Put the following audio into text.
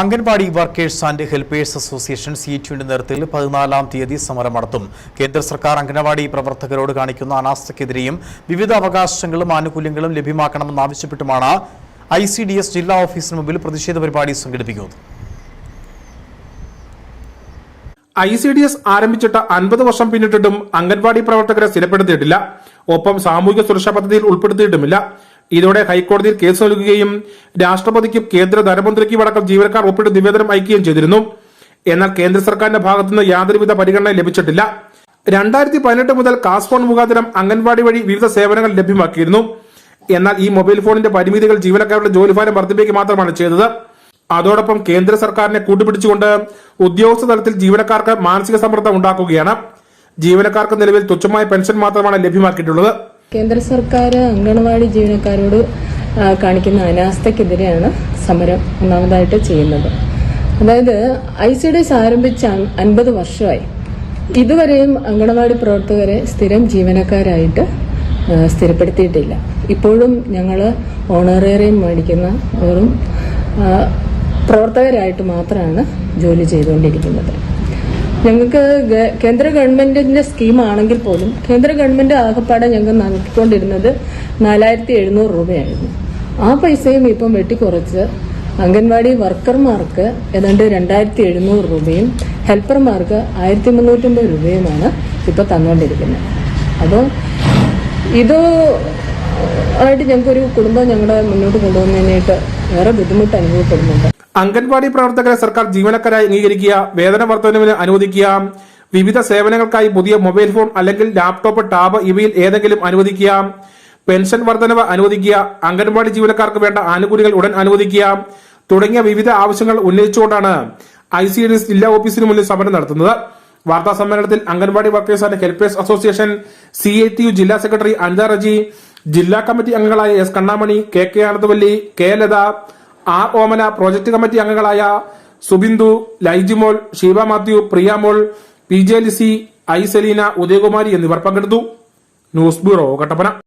Anganwadi workers and helpers association C ടിയുടെ നേതൃത്വത്തിൽ പതിനാലാം തീയതി സമരം നടത്തും. കേന്ദ്ര സർക്കാർ അംഗൻവാടി പ്രവർത്തകരോട് കാണിക്കുന്ന അനാസ്ഥയ്ക്കെതിരെയും വിവിധ അവകാശങ്ങളും ആനുകൂല്യങ്ങളും ലഭ്യമാക്കണമെന്നാവശ്യപ്പെട്ടുമാണ് ഐ സി ഡി എസ് ജില്ലാ ഓഫീസിന് മുമ്പിൽ പ്രതിഷേധ പരിപാടി സംഘടിപ്പിക്കുന്നത്. ഐ സി ഡി എസ് ആരംഭിച്ചിട്ട് അൻപത് വർഷം പിന്നിട്ടിട്ടും അംഗൻവാടി പ്രവർത്തകരെ സ്ഥിരപ്പെടുത്തിയിട്ടില്ല. ഒപ്പം സാമൂഹിക സുരക്ഷാ പദ്ധതിയിൽ ഉൾപ്പെടുത്തിയിട്ടുമില്ല. ഇതോടെ ഹൈക്കോടതിയിൽ കേസ് നൽകുകയും രാഷ്ട്രപതിക്കും കേന്ദ്ര ധനമന്ത്രിക്കും അടക്കം ജീവനക്കാർ ഒപ്പിട്ട് നിവേദനം അയക്കുകയും ചെയ്തിരുന്നു. എന്നാൽ കേന്ദ്ര സർക്കാരിന്റെ ഭാഗത്തുനിന്ന് യാതൊരുവിധ പരിഗണന ലഭിച്ചിട്ടില്ല. രണ്ടായിരത്തി പതിനെട്ട് മുതൽ കാസ് ഫോൺ മുഖാന്തരം അംഗൻവാടി വഴി വിവിധ സേവനങ്ങൾ ലഭ്യമാക്കിയിരുന്നു. എന്നാൽ ഈ മൊബൈൽ ഫോണിന്റെ പരിമിതികൾ ജീവനക്കാരുടെ ജോലിഭാരം വർദ്ധിപ്പിക്കുക മാത്രമാണ് ചെയ്തത്. അതോടൊപ്പം കേന്ദ്ര സർക്കാരിനെ കൂട്ടുപിടിച്ചുകൊണ്ട് ഉദ്യോഗസ്ഥ തലത്തിൽ ജീവനക്കാർക്ക് മാനസിക സമ്മർദ്ദം ഉണ്ടാക്കുകയാണ്. ജീവനക്കാർക്ക് നിലവിൽ തുച്ഛമായ പെൻഷൻ മാത്രമാണ് ലഭ്യമാക്കിയിട്ടുള്ളത്. കേന്ദ്ര സർക്കാർ അങ്കണവാടി ജീവനക്കാരോട് കാണിക്കുന്ന അനാസ്ഥക്കെതിരെയാണ് സമരം ഒന്നാമതായിട്ട് ചെയ്യുന്നത്. അതായത് ഐ സി ഡി എസ് ആരംഭിച്ച അൻപത് വർഷമായി. ഇതുവരെയും അങ്കണവാടി പ്രവർത്തകരെ സ്ഥിരം ജീവനക്കാരായിട്ട് സ്ഥിരപ്പെടുത്തിയിട്ടില്ല. ഇപ്പോഴും ഞങ്ങൾ ഓണറേറിയം മേടിക്കുന്ന വെറും പ്രവർത്തകരായിട്ട് മാത്രമാണ് ജോലി ചെയ്തുകൊണ്ടിരിക്കുന്നത്. ഞങ്ങൾക്ക് കേന്ദ്ര ഗവൺമെന്റിന്റെ സ്കീമാണെങ്കിൽ പോലും കേന്ദ്ര ഗവൺമെന്റ് ആകപ്പാടെ ഞങ്ങൾക്ക് നൽകിക്കൊണ്ടിരുന്നത് നാലായിരത്തി എഴുന്നൂറ് രൂപയായിരുന്നു. ആ പൈസയും ഇപ്പം വെട്ടിക്കുറച്ച് അംഗൻവാടി വർക്കർമാർക്ക് ഏതാണ്ട് രണ്ടായിരത്തി എഴുന്നൂറ് രൂപയും ഹെൽപ്പർമാർക്ക് ആയിരത്തി മുന്നൂറ്റമ്പത് രൂപയുമാണ് ഇപ്പോൾ തന്നുകൊണ്ടിരിക്കുന്നത്. അപ്പോൾ ഇത് ആയിട്ട് ഞങ്ങൾക്കൊരു കുടുംബം ഞങ്ങളുടെ മുന്നോട്ട് കൊണ്ടുപോകുന്നതിനായിട്ട് വേറെ ബുദ്ധിമുട്ട് അനുഭവപ്പെടുന്നുണ്ട്. അംഗൻവാടി പ്രവർത്തകരെ സർക്കാർ ജീവനക്കാരായി അംഗീകരിക്കുക വേതന വർധനവിന് അനുവദിക്കുക വിവിധ സേവനങ്ങൾക്കായി പുതിയ മൊബൈൽ ഫോൺ അല്ലെങ്കിൽ ലാപ്ടോപ്പ് ടാബ് ഇവയിൽ ഏതെങ്കിലും അനുവദിക്കുക പെൻഷൻ വർധനവ് അനുവദിക്കുക അംഗൻവാടി ജീവനക്കാർക്ക് വേണ്ട ആനുകൂല്യങ്ങൾ ഉടൻ അനുവദിക്കുക തുടങ്ങിയ വിവിധ ആവശ്യങ്ങൾ ഉന്നയിച്ചുകൊണ്ടാണ് ഐ സി ഡി ജില്ലാ ഓഫീസിന് മുന്നിൽ സമരം നടത്തുന്നത്. വാർത്താ സമ്മേളനത്തിൽ anganwadi workers and helpers association C I T U ജില്ലാ സെക്രട്ടറി അനിത റജി ജില്ലാ കമ്മിറ്റി അംഗങ്ങളായ S Kannamani K K Anandavalli K Latha R Omana project committee അംഗങ്ങളായ Subindu Laijimol Sheeba Mathew Priyamol P J Lissy I Udayakumari എന്നിവർ പങ്കെടുത്തു. News bureau Kattappana.